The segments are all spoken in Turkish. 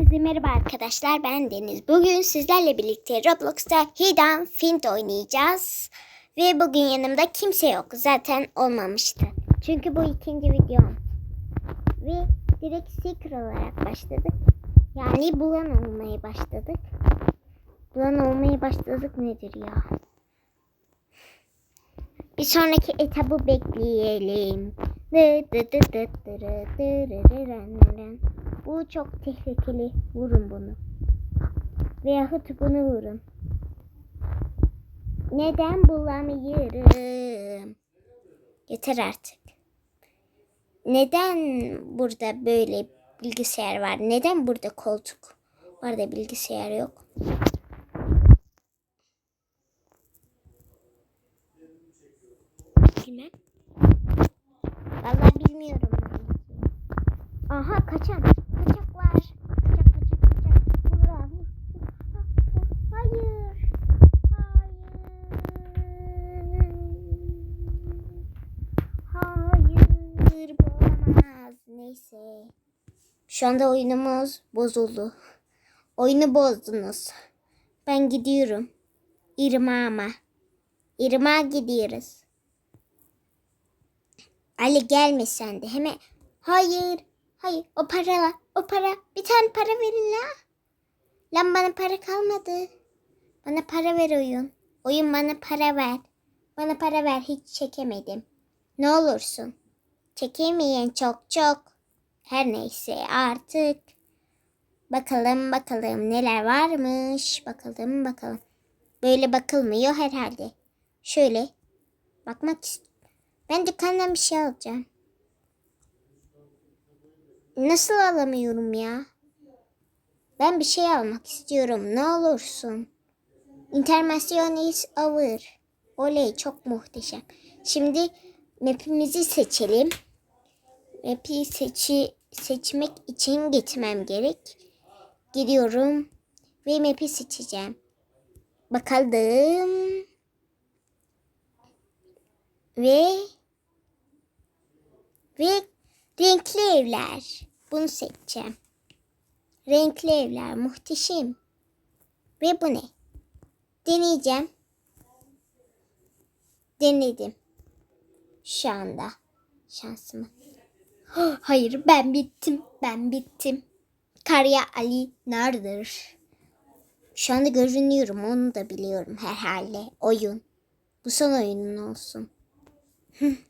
Herkese merhaba arkadaşlar ben Deniz. Bugün sizlerle birlikte Roblox'ta Hidden Find oynayacağız. Ve bugün yanımda kimse yok. Zaten olmamıştı. Çünkü bu ikinci videom. Ve direkt Seeker olarak başladık. Yani bulan olmaya başladık. Bulan olmaya başladık nedir ya? Bir sonraki etabı bekleyelim. Dı dı dı dı dırı dırı dırı dırı. Bu çok tehlikeli. Vurun bunu. Veyahut bunu vurun. Neden bulamıyorum? Yeter artık. Neden burada böyle bilgisayar var? Neden burada koltuk var da bilgisayar yok? Bilmem. Vallahi bilmiyorum. Aha kaçan. Neyse. Şu anda oyunumuz bozuldu. Oyunu bozdunuz. Ben gidiyorum. İrmağıma. İrmağa gidiyoruz. Ali gelme sen de. Hemen. Hayır. Hayır. O para. O para. Bir tane para verin la. Lan bana para kalmadı. Bana para ver oyun. Oyun bana para ver. Bana para ver. Hiç çekemedim. Ne olursun. Çekemeyen çok çok. Her neyse artık. Bakalım bakalım neler varmış. Bakalım bakalım. Böyle bakılmıyor herhalde. Şöyle bakmak istiyorum. Ben dükkandan bir şey alacağım. Nasıl alamıyorum ya? Ben bir şey almak istiyorum. Ne olursun. International is over. Oley çok muhteşem. Şimdi map'imizi seçelim. Map'i seçi, seçmek için gitmem gerek. Gidiyorum ve map'i seçeceğim. Bakalım. Ve ve renkli evler. Bunu seçeceğim. Renkli evler muhteşem. Ve bu ne? Deneyeceğim. Denedim. Şu anda. Şansımı. Hayır ben bittim. Ben bittim. Karya Ali nerededir? Şu anda görünüyorum. Onu da biliyorum herhalde. Oyun. Bu son oyunun olsun.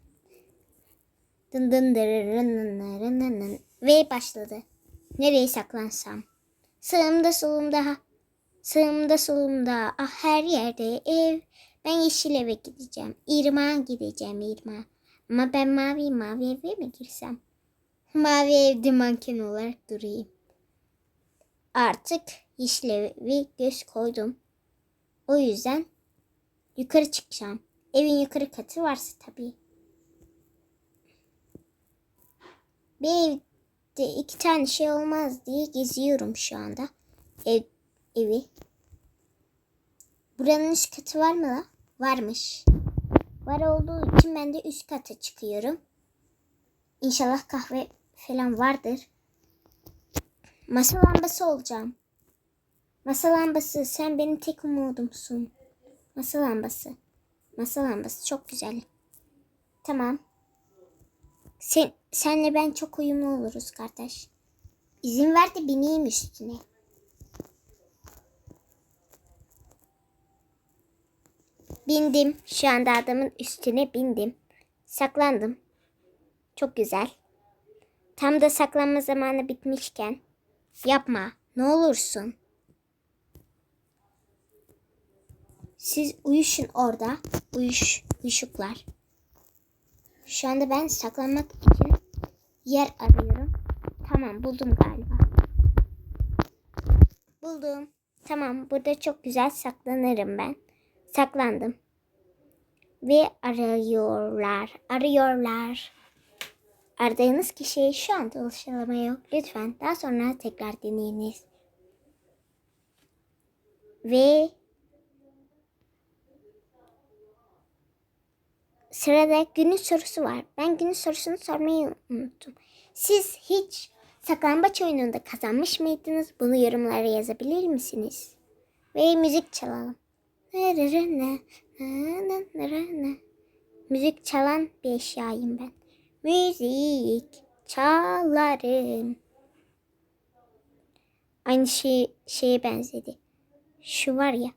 Dın dın dın dın dın. Ve başladı. Nereye saklansam? Sağımda solumda, sağımda solumda, ah her yerde ev. Ben yeşil eve gideceğim, irmağa gideceğim irmağa. Ama ben mavi mavi eve mi girsem? Mavi evde manken olarak durayım. Artık yeşil eve göz koydum. O yüzden yukarı çıkacağım. Evin yukarı katı varsa tabii. Bir evde iki tane şey olmaz diye geziyorum şu anda. Ev, evi. Buranın üst katı var mı la? Varmış. Var olduğu için ben de üst kata çıkıyorum. İnşallah kahve falan vardır. Masa lambası olacağım. Masa lambası sen benim tek umudumsun. Masa lambası. Masa lambası çok güzel. Tamam. Sen, senle ben çok uyumlu oluruz kardeş. İzin ver de bineyim üstüne. Bindim. Şu anda adamın üstüne bindim. Saklandım. Çok güzel. Tam da saklanma zamanı bitmişken. Yapma. Ne olursun. Siz uyuşun orada. Uyuş, uyuşuklar. Şu anda ben saklanmak için yer arıyorum. Tamam buldum galiba. Buldum. Tamam burada çok güzel saklanırım ben. Saklandım. Ve arıyorlar. Arıyorlar. Aradığınız kişiye şu anda ulaşılamıyor. Lütfen daha sonra tekrar deneyiniz. Ve Sırada günün sorusu var. Ben günün sorusunu sormayı unuttum. Siz hiç Saklambaç oyununda kazanmış mıydınız? Bunu yorumlara yazabilir misiniz? Ve müzik çalalım. Müzik çalan bir eşyayım ben. Müzik çalarım. Aynı şey, şeye benzedi. Şu var ya.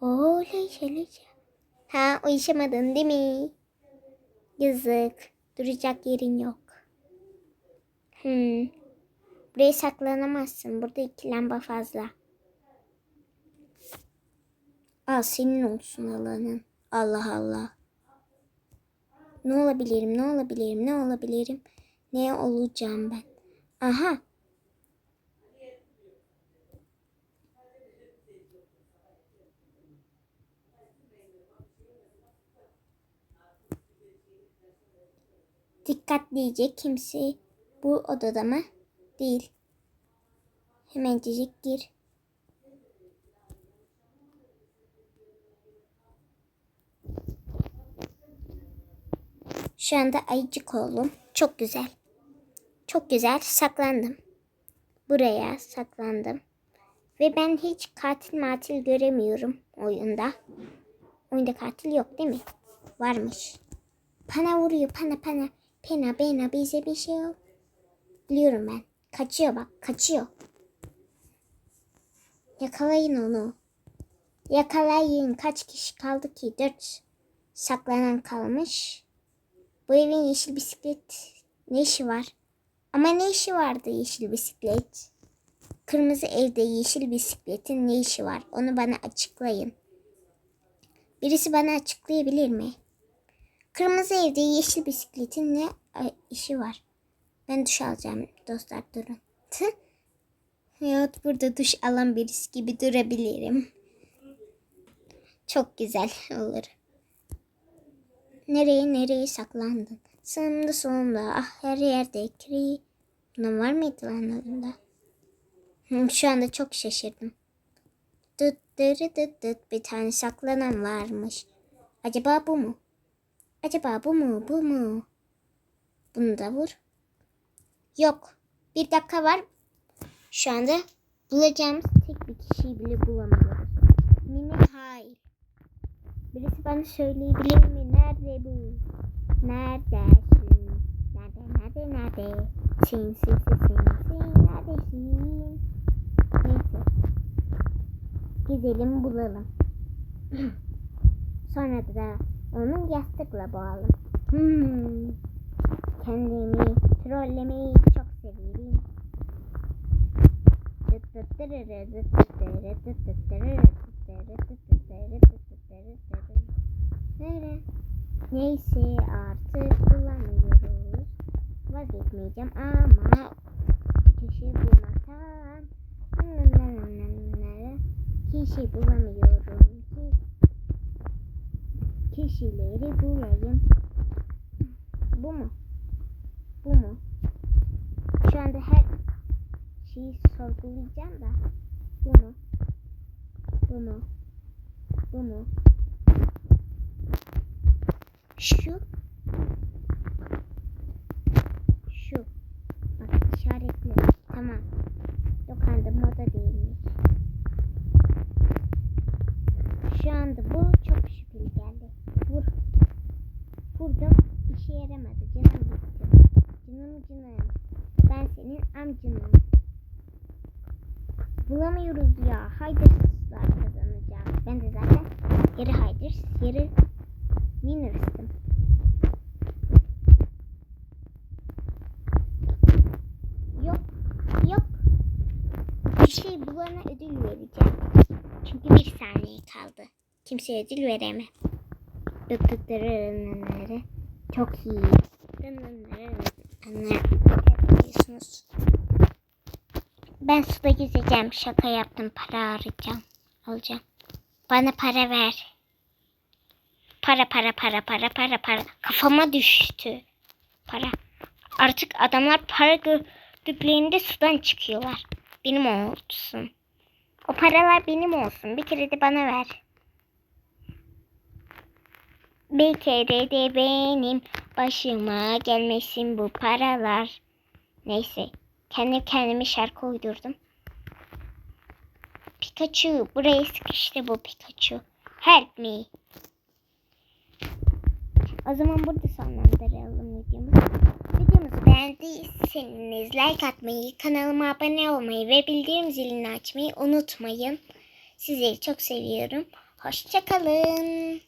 Oley şöyle. Ha uyuşamadın değil mi? Yazık. Duracak yerin yok. Hmm. Buraya saklanamazsın. Burada iki lamba fazla. Al senin olsun alanın. Allah Allah. Ne olabilirim, ne olabilirim, ne olabilirim? Ne olacağım ben? Aha. Dikkatlice kimse bu odada mı? Değil. Hemencecik gir. Şu anda ayıcık oldum. Çok güzel. Çok güzel. Saklandım. Buraya saklandım. Ve ben hiç katil matil göremiyorum oyunda. Oyunda katil yok değil mi? Varmış. Pana vuruyor pana pana. Pena pena bize bir şey yok. Biliyorum ben. Kaçıyor bak kaçıyor. Yakalayın onu. Yakalayın. Kaç kişi kaldı ki? Dört saklanan kalmış. Bu evin yeşil bisiklet ne işi var? Ama ne işi vardı yeşil bisiklet? Kırmızı evde yeşil bisikletin ne işi var? Onu bana açıklayın. Birisi bana açıklayabilir mi? Kırmızı evde yeşil bisikletin ne işi var? Ben duş alacağım dostlar durun. Tı. Evet burada duş alan birisi gibi durabilirim. Çok güzel olur. Nereye nereye saklandın? Sağımda solumda ah her yerde kiri. Bunun var mıydı lan adında? Şu anda çok şaşırdım. Dıt dırı dıt dıt bir tane saklanan varmış. Acaba bu mu? Acaba bu mu? Bu mu? Bunu da vur. Yok. Bir dakika var. Şu anda bulacağımız tek bir kişiyi bile bulamıyoruz. Mini hayır. Birisi bana söyleyebilir mi? Nerede bu? Neredesin? Nerede, nerede, nerede? Sin, sin, sin, sin, sin. Neredesin? Neyse. Gidelim bulalım. Sonra da onu yastıkla boğalım. Hmm. Kendimi trollemeyi çok severim. Neyse artık bulamıyoruz. Vazgeçmeyeceğim ama kişi bulmaktan kişi bulamıyorum kişileri bulayım. Bu mu? Bu mu? Şu anda her şeyi sorgulayacağım da. Bu mu? Bu mu? Bu mu? Şu. Şu. Bak işaretli. Tamam. Yok anda moda değilmiş. Şu anda bu çok şüpheli geldi. Vur. Vurdum. İşe yaramadı. Canım gitti. Canım canım. Ben senin amcanım. Bulamıyoruz ya. Haydırsızlar kazanacak. Ben de zaten yarı Hayders, yarı Winners'tım. Yok. Yok. Bir şey bulana ödül vereceğim. Çünkü bir saniye kaldı. Kimseye ödül veremem. Dıtıttırırınları. Çok iyi. Anlıyorsunuz. Ben suda yüzeceğim. Şaka yaptım. Para arayacağım. Alacağım. Bana para ver. Para para para para para para. Kafama düştü. Para. Artık adamlar para gördüklerinde sudan çıkıyorlar. Benim olsun. O paralar benim olsun. Bir kere de bana ver. Bir kere de benim başıma gelmesin bu paralar. Neyse. Kendi kendime şarkı uydurdum. Pikachu. Buraya sıkıştı bu Pikachu. Help me. O zaman burada sonlandıralım videomuzu. Videomuzu beğendiyseniz like atmayı, kanalıma abone olmayı ve bildirim zilini açmayı unutmayın. Sizleri çok seviyorum. Hoşçakalın.